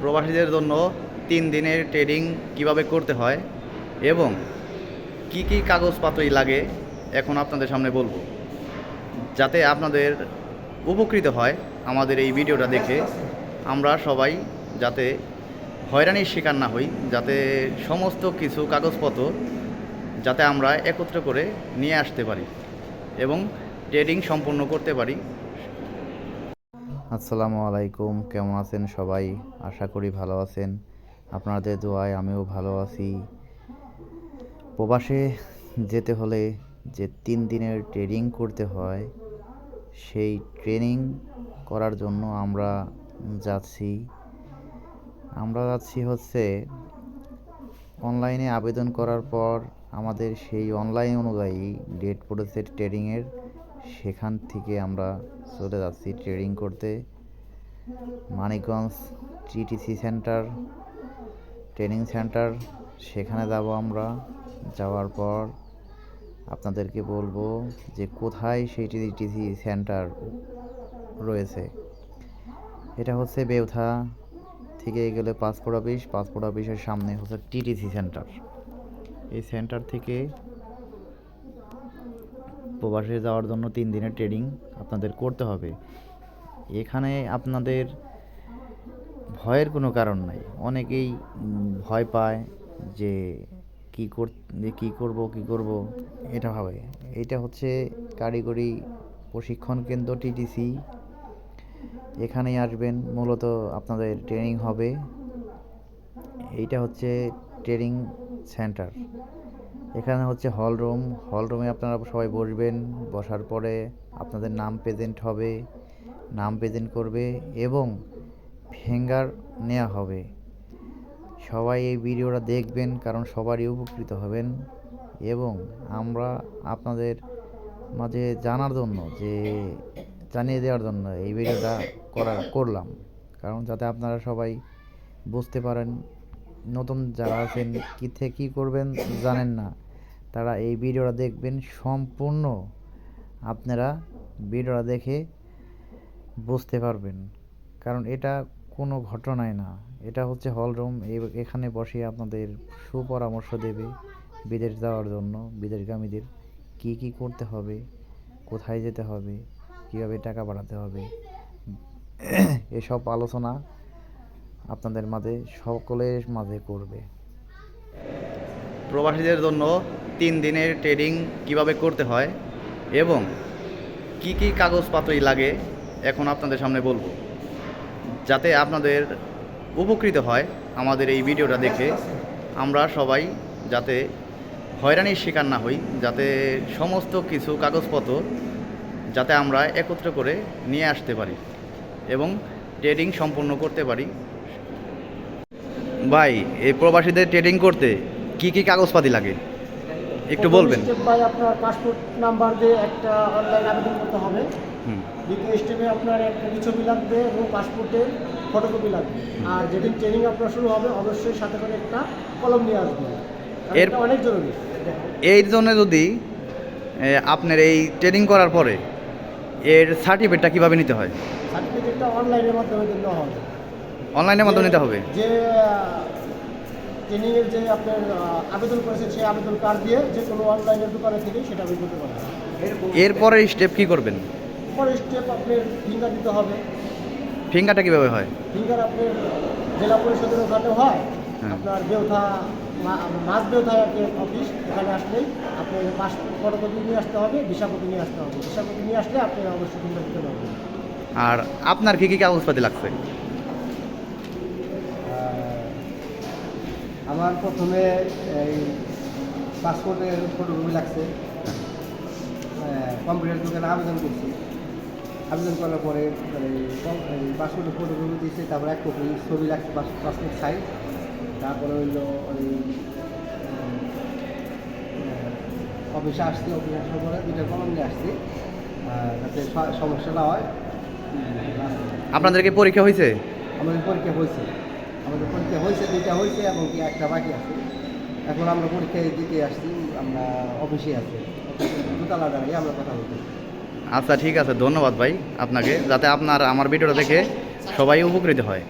প্রবাসীদের জন্য তিন দিনের ট্রেডিং কীভাবে করতে হয় এবং কি কি কাগজপত্রই লাগে, এখন আপনাদের সামনে বলব। যাতে আপনাদের উপকৃত হয় আমাদের এই ভিডিওটা দেখে আমরা সবাই যাতে হয়রানির শিকার না হই, যাতে সমস্ত কিছু কাগজপত্র যাতে আমরা একত্র করে নিয়ে আসতে পারি এবং ট্রেডিং সম্পূর্ণ করতে পারি। আসসালামু আলাইকুম, কেমন আছেন সবাই? আশা করি ভালো আছেন। আপনাদের দোয়ায় আমিও ভালো আছি। প্রবাসে যেতে হলে যে তিন দিনের ট্রেনিং করতে হয়, সেই ট্রেনিং করার জন্য আমরা যাচ্ছি। আমরা যাচ্ছি হচ্ছে অনলাইনে আবেদন করার পর আমাদের সেই অনলাইন অনুযায়ী ডেট পড়েছে ট্রেডিংয়ের সেখান থেকে আমরা চলে যাচ্ছি ট্রেডিং করতে। Manikganj TTC centre, training centre, সেখানে যাব আমরা। যাওয়ার পর আপনাদেরকে বলব যে কোথায় সেই টিটিসি সেন্টার রয়েছে? এটা হচ্ছে বেউথা। থেকে গেলে পাসপোর্ট অফিস, পাসপোর্ট অফিসের সামনে হচ্ছে টিটিসি সেন্টার। এই সেন্টার থেকে প্রবাসে যাওয়ার জন্য তিন দিনের ট্রেডিং আপনাদের করতে হবে। এখানে আপনাদের ভয়ের কোনো কারণ নাই। অনেকেই ভয় পায় যে কী কর, যে কী করব কী করব, এটা ভাবে। এটা হচ্ছে কারিগরি প্রশিক্ষণ কেন্দ্র টিটিসি। এখানেই আসবেন, মূলত আপনাদের ট্রেনিং হবে। এইটা হচ্ছে ট্রেনিং সেন্টার। এখানে হচ্ছে হল রুম হল রুমে আপনারা সবাই বসবেন। বসার পরে আপনাদের নাম প্রেজেন্ট হবে। নাম প্রেজেন্ট করবে এবং ফিঙ্গার নেওয়া হবে। সবাই এই ভিডিওটা দেখবেন কারণ সবারই উপকৃত হবেন এবং আমরা আপনাদের মাঝে জানার জন্য যে, জানিয়ে দেওয়ার জন্য এই ভিডিওটা করা, করলাম। কারণ যাতে আপনারা সবাই বুঝতে পারেন নতুন যারা আছেন কী থেকে কী করবেন জানেন না। তারা এই ভিডিওটা দেখবেন সম্পূর্ণ। আপনারা ভিডিওটা দেখে বুঝতে পারবেন। কারণ এটা কোনো ঘটনায় না। এটা হচ্ছে হলরুম। এখানে বসে আপনাদের সুপরামর্শ দেবে বিদেশ যাওয়ার জন্য, বিদেশগামীদের কী কী করতে হবে, কোথায় যেতে হবে, কীভাবে টাকা বাড়াতে হবে। এসব আলোচনা আপনাদের মাঝে, সকলের মাঝে করবে। প্রবাসীদের জন্য তিন দিনের ট্রেডিং কীভাবে করতে হয় এবং কি কি কাগজপত্রই লাগে, এখন আপনাদের সামনে বলব। যাতে আপনাদের উপকৃত হয় আমাদের এই ভিডিওটা দেখে, আমরা সবাই যাতে হয়রানির শিকার না হই, যাতে সমস্ত কিছু কাগজপত্র যাতে আমরা একত্র করে নিয়ে আসতে পারি এবং ট্রেডিং সম্পূর্ণ করতে পারি। ভাই এই প্রবাসীদের ট্রেডিং করতে কি কি কাগজপাতি লাগে? একটু বলবেন। বাই আপনার পাসপোর্ট নাম্বার দিয়ে একটা অনলাইন আবেদন করতে হবে। দ্বিতীয় স্টেপে আপনার একটা ছবি লাগবে এবং পাসপোর্টের ফটোকপি লাগবে। আর যেদিন ট্রেনিং আপনার শুরু হবে অবশ্যই সাথে করে একটা কলম নিয়ে কারণ এর- অনেক জরুরি। এই জন্য যদি আপনার এই ট্রেনিং করার পরে এর সার্টিফিকেটটা কীভাবে নিতে হয়? সার্টিফিকেটটা অনলাইনের মাধ্যমে দিতে হবে। অনলাইনের মাধ্যমে নিতে হবে। যে ট্রেনিংয়ের যে আপনার আবেদন করেছে সেই আবেদন কার্ড দিয়ে যে কোনো অনলাইনের দোকানে থেকে সেটা আপনি করতে পারেন। এরপরে স্টেপ কি করবেন? পরের স্টেপ আপনার ফিঙ্গার দিতে হবে। ফিঙ্গারটা কীভাবে হয়? ফিঙ্গার আপনার জেলা পরিষদের ওখানে হয়। হ্যাঁ। আপনার বেউথা মাছ বেউথা অফিস ওখানে আসলেই আপনি পাসপোর্ট ফটোকপি নিয়ে আসতে হবে ভিসাকপি নিয়ে আসতে হবে। ভিসাকপি নিয়ে আসলে আপনি অবশ্যই ফিঙ্গার দিতে পারবেন। আর আপনার কি কি কাগজপাতি লাগছে? আমার প্রথমে এই পাসপোর্টের ফটোকপি লাগছে। কম্পিউটার দোকানে আবেদন করছি। আবেদন করার পরে মানে পাসপোর্টের ফটোকপি দিয়েছে তারপরে এক কপি ছবি লাগছে পাসপোর্ট সাইজ তারপরে হইল ওই অফিসে আসছি অফিসে আসার পরে দুইটা কলম নিয়ে আসছি যাতে সমস্যা না হয় আপনাদের কি পরীক্ষা হয়েছে? আমাদের পরীক্ষা হয়েছে। আমাদের পরীক্ষা হয়েছে, দুইটা হয়েছে এবং কি একটা বাকি আছে। এখন আমরা পরীক্ষা দিতে আসছি, আমরা অফিসে আছি। দুতলা দাঁড়িয়ে আমরা কথা বলতে আচ্ছা ঠিক আছে, ধন্যবাদ ভাই আপনাকে, যাতে আপনার, আমার ভিডিওটা দেখে সবাই উপকৃত হয়।